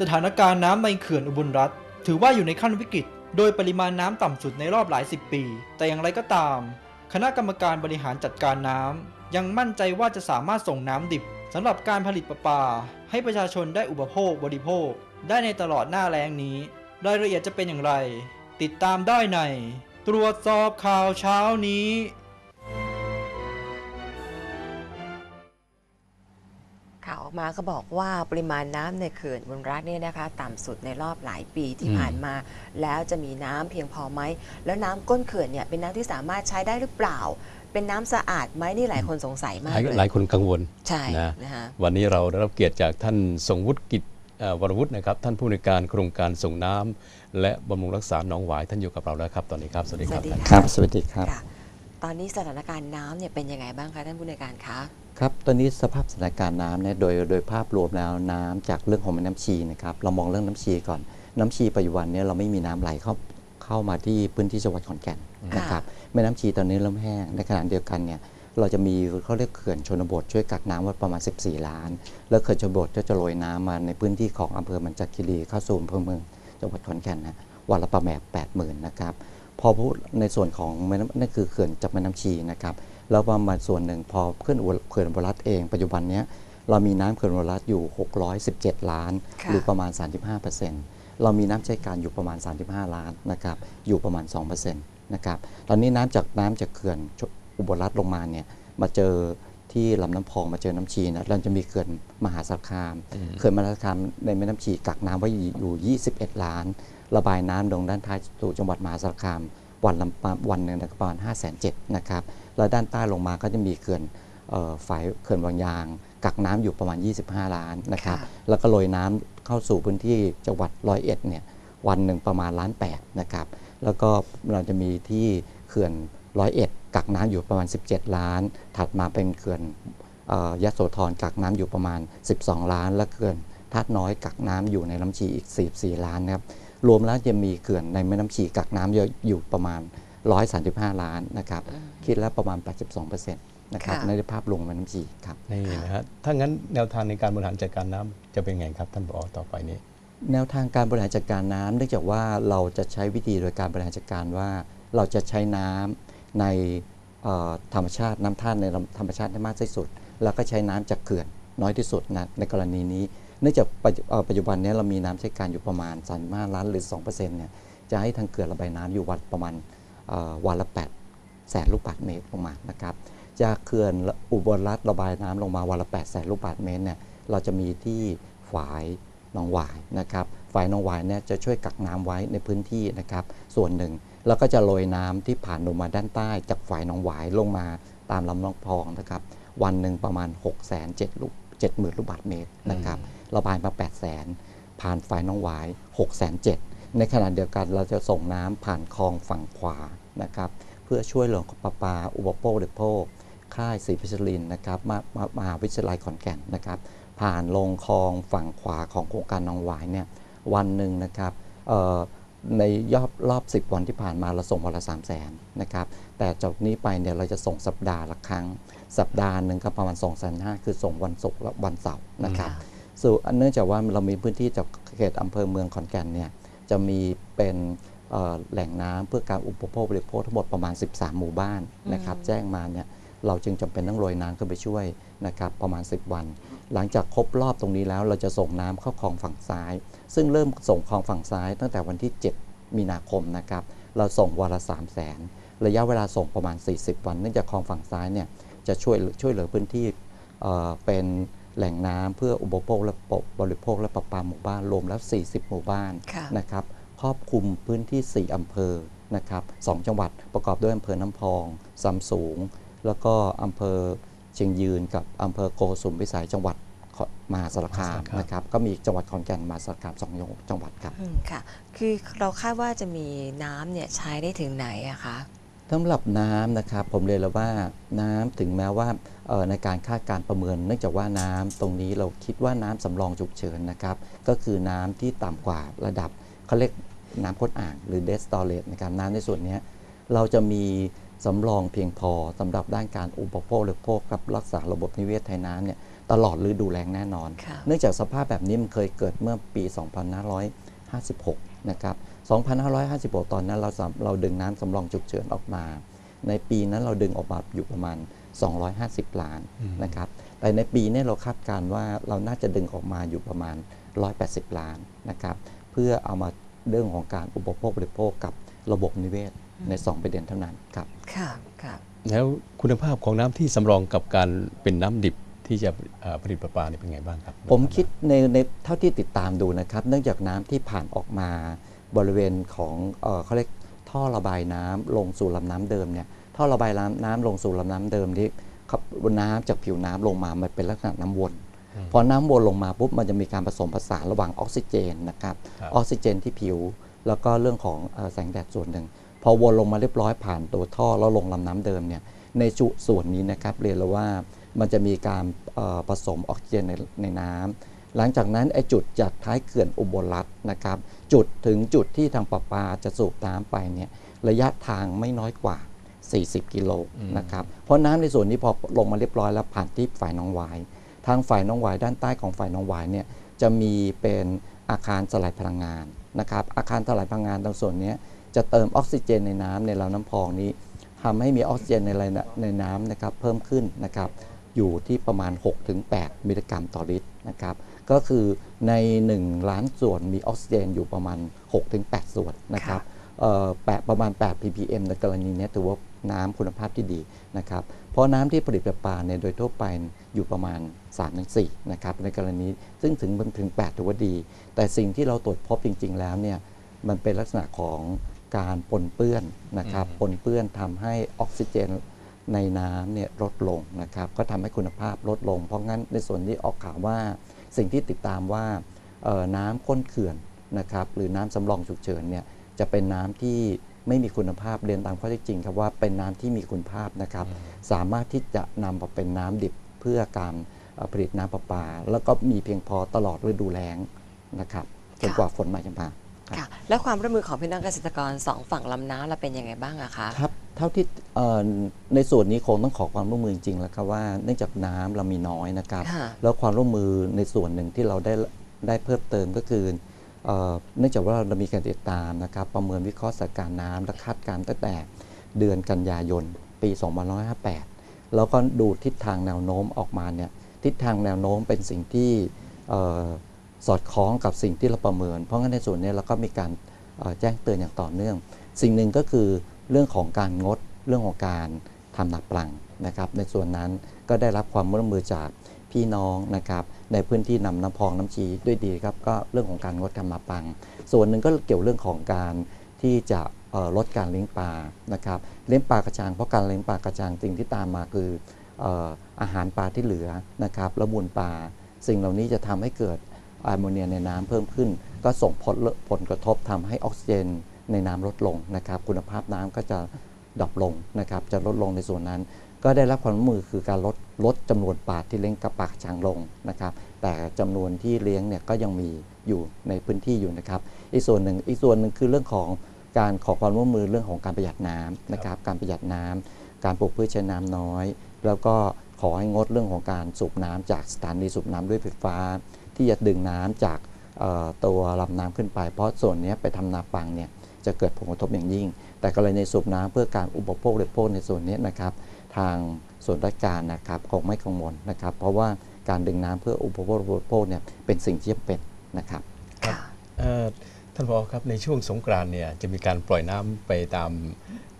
สถานการณ์น้ำในเขื่อนอุบลรัฐ ถือว่าอยู่ในขั้นวิกฤต โดยปริมาณน้ำต่ำสุดในรอบหลายสิบปี แต่อย่างไรก็ตาม คณะกรรมการบริหารจัดการน้ำยังมั่นใจว่าจะสามารถส่งน้ำดิบสำหรับการผลิตประปา ให้ประชาชนได้อุปโภคบริโภค ได้ในตลอดหน้าแล้งนี้ รายละเอียดจะเป็นอย่างไร ติดตามได้ใน ตรวจสอบข่าวเช้านี้ มาก็บอกว่าปริมาณน้ำในเขื่อนอุบลรัฐเนี่ยนะคะ ต่ำสุดในรอบหลายปีที่อืมผ่านมา แล้วจะมีน้ำเพียงพอไหม แล้วน้ำก้นเขื่อนเนี่ยเป็นน้ำที่สามารถใช้ได้หรือเปล่า เป็นน้ำสะอาดไหมนี่หลายคนสงสัยหมากลายเลยหลายคนกังวลใช่นะนะคะวันนี้เราได้รับเกียรติจากท่านทรงวุฒิกิจเอ่อวรวุฒินะครับท่านผู้ในวยการโครงการส่งน้ำและบำรุงรักษาหนองหวายท่านอยู่กับเราแล้วครับตอนนี้ครับสวัสดีสครัวับสดีท่านค่ะครับ สวัสดีครับค่ะตอนนี้สถานการณ์น้ำเนี่ยเป็นยังไงบ้างคะท่านผู้ในวยการคะ ครับ ตอนนี้สภาพสถานการณ์น้ำเนี่ยโดยโดยภาพรวมแล้วน้ำจากเรื่องของแม่น้ำชีนะครับ เรามองเรื่องน้ำชีก่อน น้ำชีปัจจุบันเนี่ยเราไม่มีน้ำไหลเข้าเข้ามาที่พื้นที่จังหวัดขอนแก่นนะครับ แม่น้ำชีตอนนี้เริ่มแห้ง ในขณะเดียวกันเนี่ยเราจะมีเขาเรียกเขื่อนชนบทช่วยกักน้ำไว้ประมาณ 14 ล้าน แล้วเขื่อนชนบทก็จะโรยน้ำมาในพื้นที่ของอำเภอมันจากคีรีเข้าสู่อำเภอเมืองจังหวัดขอนแก่นนะวันละประมาณ80,000นะครับ พอพูดในส่วนของแม่น้ำนั่นคือเขื่อนจากแม่น้ำชีนะครับ แล้วประมาณส่วนหนึ่งพอขึ้นเขื่อนอุบลรัฐเอง ปัจจุบันเนี้ยเรามีน้ำเขื่อนอุบลรัฐอยู่ 617 ล้านค่ะหรือประมาณ 35%เรามีน้ำใช้การอยู่ประมาณ 35 ล้านนะครับอยู่ประมาณ 2%นะครับตอนนี้น้ำจากน้ำจากเขื่อนอุบลรัฐลงมาเนี่ยมาเจอที่ลำน้ำพองมาเจอน้ำชีนะเราจะมีเขื่อนมหาสารคามเขื่อนมหาสารคามในแม่น้ำชีกักน้ำไว้อยู่ 21 ล้าน ระบายน้ำลงด้านท้ายสู่จังหวัดมหาสารคามวันละประวันหนึ่งนะประมาณ5 7 0 0 0นะครับ แล้วด้านใต้ลงมาก็จะมีเขื่อนเอ่อฝายเขื่อนวังยาง กักน้ำอยู่ประมาณ 25 ล้านนะครับค่ะแล้วก็โรยน้ำเข้าสู่พื้นที่จังหวัดร้อยเอ็ดเนี่ยวันหนึ่งประมาณล้านแปดนะครับ แล้วก็เราจะมีที่เขื่อนร้อยเอ็ดกักน้ำอยู่ประมาณ 17 ล้าน ถัดมาเป็นเขื่อนเอ่อยโสธรกักน้ำอยู่ประมาณ 12 ล้าน และเขื่อนท่าตุน้อยกักน้ำอยู่ในลำชีอีก 44 ล้านนะครับ รวมแล้วจะมีเขื่อนในแม่น้ำชีกักน้ำอยู่อยู่ประมาณ 135 ล้านนะครับคิดแล้วประมาณ 82%นะครับค่ะในภาพรวมแม่น้ำชีครับนี่นะฮะถ้างั้นแนวทางในการบริหารจัดการน้ำจะเป็นไงครับท่านผอต่อไปนี้ แนวทางการบริหารจัดการน้ำเนื่องจากว่าเราจะใช้วิธีโดยการบริหารจัดการว่าเราจะใช้น้ำในเอ่อธรรมชาติน้ำท่านในธรรมชาติให้มากที่สุด แล้วก็ใช้น้ำจากเขื่อนน้อยที่สุดนะในกรณีนี้ เนื่องจากปัจจุเอ่อปัจจุบันนี้เรามีน้ำใช้การอยู่ประมาณ35ล้านหรือ2%เนี่ยจะให้ทางเขื่อนระบายน้ำอยู่วัดประมาณเอ่อ วันละ 8 แสนลูกบาศก์เมตรลงมานะครับจากเขื่อนอุบลรัฐระบายน้ำลงมาวันละ8แสนลูกบาศก์เมตรเนี่ยเราจะมีที่ฝายหนองหวายนะครับฝายหนองหวายเนี่ยจะช่วยกักน้ำไว้ในพื้นที่นะครับส่วนหนึ่งแล้วก็จะโรยน้ำที่ผ่านลงมาด้านใต้จากฝายหนองหวายลงมาตามลำน้องพองนะครับวันหนึ่งประมาณ6 7 0 0 0ลูก70,000ลูกบาศก์เมตรนะครับระบายมา8 0 0 0 0 0ผ่านฝายหนองหวาย6 7 0 0 0 ในขณะเดียวกันเราจะส่งน้ำผ่านคลองฝั่งขวานะครับเพื่อช่วยเหลือประปา อุปโภคบริโภคค่ายศรีพิชลินนะครับมามามหาวิทยาลัยขอนแก่นนะครับ ผ่านลงคลองฝั่งขวาของโครงการหนองหวายเนี่ยวันหนึ่งนะครับเอ่อในยอบรอบ 10 วันที่ผ่านมาเราส่งวันละ3 0 0 0 0นนะครับ แต่จากนี้ไปเนี่ยเราจะส่งสัปดาห์ละครั้ง สัปดาห์หนึ่งก็ประมาณ2 5 0 0 0คือส่งวันศุกร์และวันเสาร์นะครับส่วนเนื่องจากว่าเรามีพื้นที่จากเขตอำเภอเมืองขอนแก่นเนี่ย จะมีเป็นเอ่อแหล่งน้ำเพื่อการอุปโภคบริโภคทั้งหมดประมาณ 13 หมู่บ้านนะครับแจ้งมาเนี่ยเราจึงจำเป็นต้องโรยน้ำขึ้นไปช่วยนะครับประมาณ 10 วัน หลังจากครบรอบตรงนี้แล้วเราจะส่งน้ำเข้าคลองฝั่งซ้าย ซึ่งเริ่มส่งคลองฝั่งซ้าย ตั้งแต่วันที่ 7 มีนาคมนะครับเราส่งวันละ 3 0 0แสนระยะเวลาส่งประมาณ 40 วัน เนื่องจากคลองฝั่งซ้ายเนี่ยจะช่วยช่วยเหลือพื้นที่เอ่อเป็น แหล่งน้ำเพื่ออุปโภคและบริโภคและประปาหมู่บ้านรวมแล้ว 40 หมู่บ้านค่ะนะครับครอบคลุมพื้นที่ 4อำเภอนะครับสองจังหวัดประกอบด้วยอำเภอน้ำพองซำสูง แล้วก็อำเภอเชียงยืนกับอำเภอโกสุมพิสัยจังหวัดมหาสารคามมหาสารคามนะครับก็มีจังหวัดขอนแก่นมหาสารคามสองจังหวัดครับอืมค่ะ คือเราคาดว่าจะมีน้ำเนี่ยใช้ได้ถึงไหนอะคะ สำหรับน้ำนะครับผมเรียนแล้วว่าน้ำถึงแม้ว่าในการคาดการประเมิน เนื่องจากว่าน้ำตรงนี้เราคิดว่าน้ำสำรองฉุกเฉินนะครับ ก็คือน้ำที่ต่ำกว่าระดับเขาเรียกน้ำก้นอ่างหรือ dead storage นะครับน้ำในส่วนนี้เราจะมีสำรองเพียงพอสำหรับด้านการอุปโภคบริโภคกับรักษาระบบนิเวศไทยน้ำเนี่ยตลอดฤดูแล้งแน่นอน เนื่องจากสภาพแบบนี้มันเคยเกิดเมื่อปี 2556 นะครับ 2556 ตอนนั้นเราสามเราดึงน้ำสำรองฉุกเฉินออกมา ในปีนั้นเราดึงออกมาอยู่ประมาณ 250 ล้านอืมนะครับ แต่ในปีนี้เราคาดการณ์ว่าเราน่าจะดึงออกมาอยู่ประมาณ 180 ล้านนะครับ เพื่อเอามาเรื่องของการอุปโภคบริโภคกับระบบนิเวศใน 2 ประเด็นเท่านั้นครับ ค่ะค่ะแล้วคุณภาพของน้ำที่สำรองกับการเป็นน้ำดิบที่จะเอ่อผลิตประปาเนี่ยเป็นไงบ้างครับ ผมคิดในในเท่าที่ติดตามดูนะครับ เนื่องจากน้ำที่ผ่านออกมา บริเวณของเอ่อเขาเรียกท่อระบายน้ำลงสู่ลำน้ำเดิมเนี่ยท่อระบายน้ำน้ำลงสู่ลำน้ำเดิมที่ครับน้ำจากผิวน้ำลงมามันเป็นลักษณะน้ำวนพอน้ำวนลงมาปุ๊บมันจะมีการผสมผสานระหว่างออกซิเจนนะครับครับออกซิเจนที่ผิว แล้วก็เรื่องของเอ่อแสงแดดส่วนหนึ่งพอวนลงมาเรียบร้อยผ่านตัวท่อแล้วลงลำน้ำเดิมเนี่ยในจุส่วนนี้นะครับเรียนแล้วว่ามันจะมีการเอ่อผสมออกซิเจนในในน้ำหลังจากนั้นไอ้จุดจากท้ายเขื่อนอุบลรัตน์นะครับ จุดถึงจุดที่ทางประปาจะสูบน้ำไปเนี่ยระยะทางไม่น้อยกว่า 40 กิโลนะครับ เพราะน้ำในส่วนนี้พอลงมาเรียบร้อยแล้วผ่านที่ฝ่ายหน้องหวาย ทางฝ่ายหน้องหวายด้านใต้ของฝ่ายหน้องหวายเนี่ยจะมีเป็นอาคารสลายพลังงานนะครับ อาคารสลายพลังงานตรงส่วนเนี้ยจะเติมออกซิเจนในน้ำในลำน้ำพองนี้ทำให้มีออกซิเจนในในในน้ำนะครับเพิ่มขึ้นนะครับอยู่ที่ประมาณ 6-8 มิลลิกรัมต่อลิตรนะครับ ก็คือใน 1 ล้านส่วนมีออกซิเจนอยู่ประมาณ 6-8 ส่วนนะครับเอ่อแปดประมาณ 8 ppm ในกรณีเนี้ยถือว่าน้ำคุณภาพที่ดีนะครับ เพราะน้ำที่ผลิตประปาเนี่ยโดยทั่วไปอยู่ประมาณ 3-4นะครับในกรณีซึ่งถึงถึง 8 ถือว่าดี แต่สิ่งที่เราตรวจพบจริง ๆ แล้วเนี่ยมันเป็นลักษณะของการปนเปื้อนนะครับอืมปนเปื้อนทำให้ออกซิเจนในน้ำเนี่ยลดลงนะครับก็ทำให้คุณภาพลดลง เพราะงั้นในส่วนนี้ออกข่าวว่า สิ่งที่ติดตามว่าเอ่อน้ำก้นเขื่อนนะครับหรือน้ำสำรองฉุกเฉินเนี่ยจะเป็นน้ำที่ไม่มีคุณภาพเรียนตามข้อเท็จจริงครับว่าเป็นน้ำที่มีคุณภาพนะครับ สามารถที่จะนำมาเป็นน้ำดิบเพื่อการเอ่อผลิตน้ำประปา แล้วก็มีเพียงพอตลอดฤดูแล้งนะครับจนกว่าฝนมาจะมา ครับค่ะ แล้วความร่วมมือของพี่น้องเกษตรกรสองฝั่งลำน้ำเราเป็นยังไงบ้างอะคะครับเท่าที่เอ่อในส่วนนี้คงต้องขอความร่วมมือจริงๆแล้วครับว่าเนื่องจากน้ำเรามีน้อยนะครับค่ะแล้วความร่วมมือในส่วนหนึ่งที่เราได้ได้เพิ่มเติมก็คือเอ่อเนื่องจากว่าเรามีการติดตามนะครับ ประเมินวิเคราะห์สถานการณ์น้ำและคาดการณ์ตั้งแต่เดือนกันยายน ปี2558 แล้วก็ดูทิศทางแนวโน้มออกมาเนี่ยทิศทางแนวโน้มเป็นสิ่งที่เอ่อ สอดคล้องกับสิ่งที่เราประเมิน เพราะงั้นในส่วนนี้เราก็มีการแจ้งเตือนอย่างต่อเนื่อง สิ่งหนึ่งก็คือเรื่องของการงดเรื่องของการทำนาปลังนะครับในส่วนนั้นก็ได้รับความร่วมมือจากพี่น้องนะครับในพื้นที่นำน้ำพองน้ำชีด้วยดีครับก็เรื่องของการงดทำนาปัง ส่วนหนึ่งก็เกี่ยวเรื่องของการที่จะลดการเลี้ยงปลานะครับเลี้ยงปลากระชังเพราะการเลี้ยงปลากระชังสิ่งที่ตามมาคืออาหารปลาที่เหลือนะครับแล้วมูลปลาสิ่งเหล่านี้จะทำให้เกิด แอมโมเนียในน้ำเพิ่มขึ้น ก็ส่งผลผลกระทบทำให้ออกซิเจนในน้ำลดลงนะครับ คุณภาพน้ำก็จะดรอปลงนะครับ จะลดลงในส่วนนั้น ก็ได้รับความร่วมมือคือการลดลดจำนวนปลาที่เลี้ยงกับปากช้างลงนะครับ แต่จำนวนที่เลี้ยงเนี่ยก็ยังมีอยู่ในพื้นที่อยู่นะครับ อีกส่วนหนึ่งอีกส่วนหนึ่งคือเรื่องของการขอความร่วมมือเรื่องของการประหยัดน้ำนะครับ การประหยัดน้ำการปลูกพืชใช้น้ำน้อย แล้วก็ขอให้งดเรื่องของการสูบน้ำจากสถานีสูบน้ำด้วยไฟฟ้า ที่จะดึงน้ำจากเอ่อตัวลำน้ำขึ้นไป เพราะส่วนเนี้ยไปทำนาปังเนี่ยจะเกิดผลกระทบอย่างยิ่ง แต่กรณีสูบน้ำเพื่อการอุปโภคบริโภคในส่วนนี้นะครับ ทางส่วนราชการนะครับคงไม่กังวลนะครับ เพราะว่าการดึงน้ำเพื่ออุปโภคบริโภคเนี่ยเป็นสิ่งที่จำเป็นนะครับครับค่ะเอ่อท่านผอครับในช่วงสงกรานต์เนี่ยจะมีการปล่อยน้ำไปตาม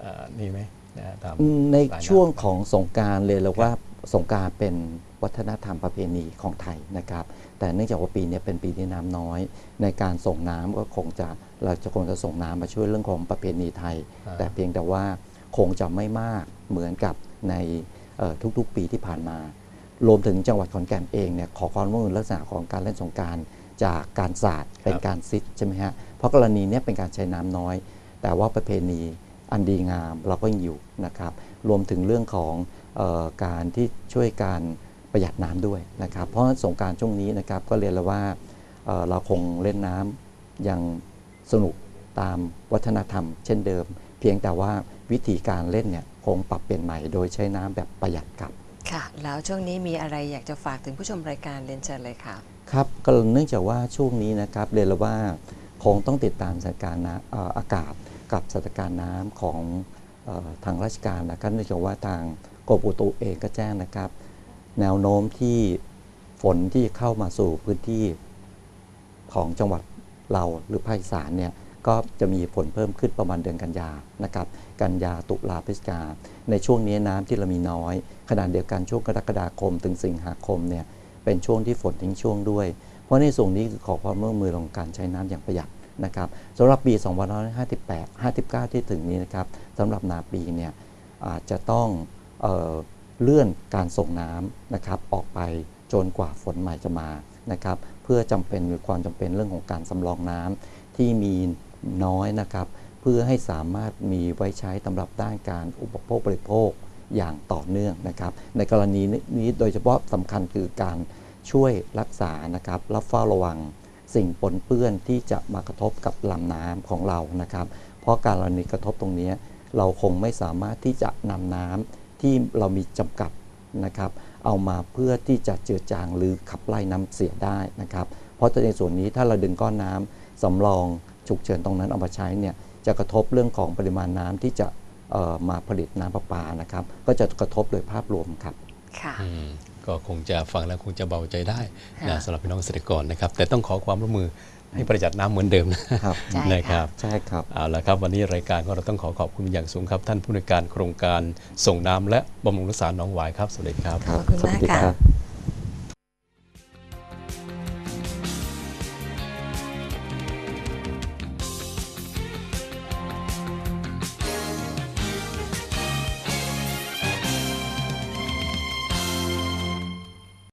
เอ่อนี่ไหมนะฮะตามในสายน้ำช่วงของสงกรารเลยเราว่า สงกรารเป็นวัฒนธรรมประเพณีของไทยนะครับ แต่เนื่องจากว่าปีนี้เป็นปีที่น้ำน้อย ในการส่งน้ำก็คงจะเราจะคงจะส่งน้ำมาช่วยเรื่องของประเพณีไทยอ่าแต่เพียงแต่ว่าคงจะไม่มากเหมือนกับในเอ่อทุกๆ ปีที่ผ่านมา รวมถึงจังหวัดขอนแก่นเองเนี่ยขอความร่วมมือลักษณะของการเล่นสงกรารจากการสาดเป็นการซิดใช่ไหมฮะเพราะกรณีเนี้ยเป็นการใช้น้ำน้อย แต่ว่าประเพณีอันดีงามเราก็ยังอยู่นะครับ รวมถึงเรื่องของเออ การที่ช่วยการประหยัดน้ำด้วยนะครับ เพราะสงกรารช่วงนี้นะครับก็เรียนแล้วว่าเอ่อเราคงเล่นน้ำอย่างสนุกตามวัฒนธรรม เช่นเดิม เพียงแต่ว่าวิธีการเล่นเนี่ยคงปรับเปลี่ยนใหม่โดยใช้น้ำแบบประหยัดครับค่ะ แล้วช่วงนี้มีอะไรอยากจะฝากถึงผู้ชมรายการเรียนเชิญเลยค่ะครับก็เนื่องจากว่าช่วงนี้นะครับเรียนแล้วว่าคงต้องติดตามสถานการณ์น้ำเอ่ออากาศกับสถานการณ์น้ำของเออทางราชการนะครับเนื่องจากว่าทาง กรมอุตุเองก็แจ้งนะครับ แนวโน้มที่ฝนที่เข้ามาสู่พื้นที่ของจังหวัดเราหรือภาคอีสานเนี่ยก็จะมีฝนเพิ่มขึ้นประมาณเดือนกันยานะครับ กันยาตุลาพฤศจิกา ในช่วงนี้น้ำที่เรามีน้อยขณะเดียวกันช่วงกรกฎาคม ถึงสิงหาคมเนี่ยเป็นช่วงที่ฝนทิ้งช่วงด้วย เพราะในส่วนนี้คือขอความร่วมมือของการใช้น้ำอย่างประหยัดนะครับสำหรับปี 2558 59 ที่ถึงนี้นะครับสำหรับนาปีเนี่ยอาจจะต้อง เเลื่อนการส่งน้ำนะครับออกไปจนกว่าฝนใหม่จะมานะครับเพื่อจำเป็นมีความจำเป็นเรื่องของการสำรองน้ำที่มีน้อยนะครับเพื่อให้สามารถมีไว้ใช้สำหรับด้านการอุปโภคบริโภคอย่างต่อเนื่องนะครับ ในกรณีนี้โดยเฉพาะสำคัญคือการช่วยรักษานะครับและเฝ้าระวังสิ่งปนเปื้อนที่จะมากระทบกับลำน้ำของเรานะครับ เพราะการกรณีกระทบตรงนี้เราคงไม่สามารถที่จะนำน้ำ ที่เรามีจำกัดนะครับ เอามาเพื่อที่จะเจือจางหรือขับไล่น้ำเสียได้นะครับ เพราะในส่วนนี้ถ้าเราดึงก้อนน้ำสำรองฉุกเฉินตรงนั้นเอามาใช้เนี่ยจะกระทบเรื่องของปริมาณน้ำที่จะเอ่อมาผลิตน้ำประปานะครับ ก็จะกระทบโดยภาพรวมครับค่ะอืมก็คงจะฟังแล้วคงจะเบาใจได้ค่ะนะสำหรับพี่น้องเกษตรกรนะครับ แต่ต้องขอความร่วมมือ ให้ประหยัดน้ำเหมือนเดิมนะครับใช่นะคค่ะรับใช่ครับเอาละครับ วันนี้รายการของเราต้องขอขอบคุณอย่างสูงครับ ท่านผู้ในวยการโครงการส่งน้ำและบำรุงรักษาหนองหวายครับสวัสดีครับขอบคุณสวัมาสกดีค่ะรับ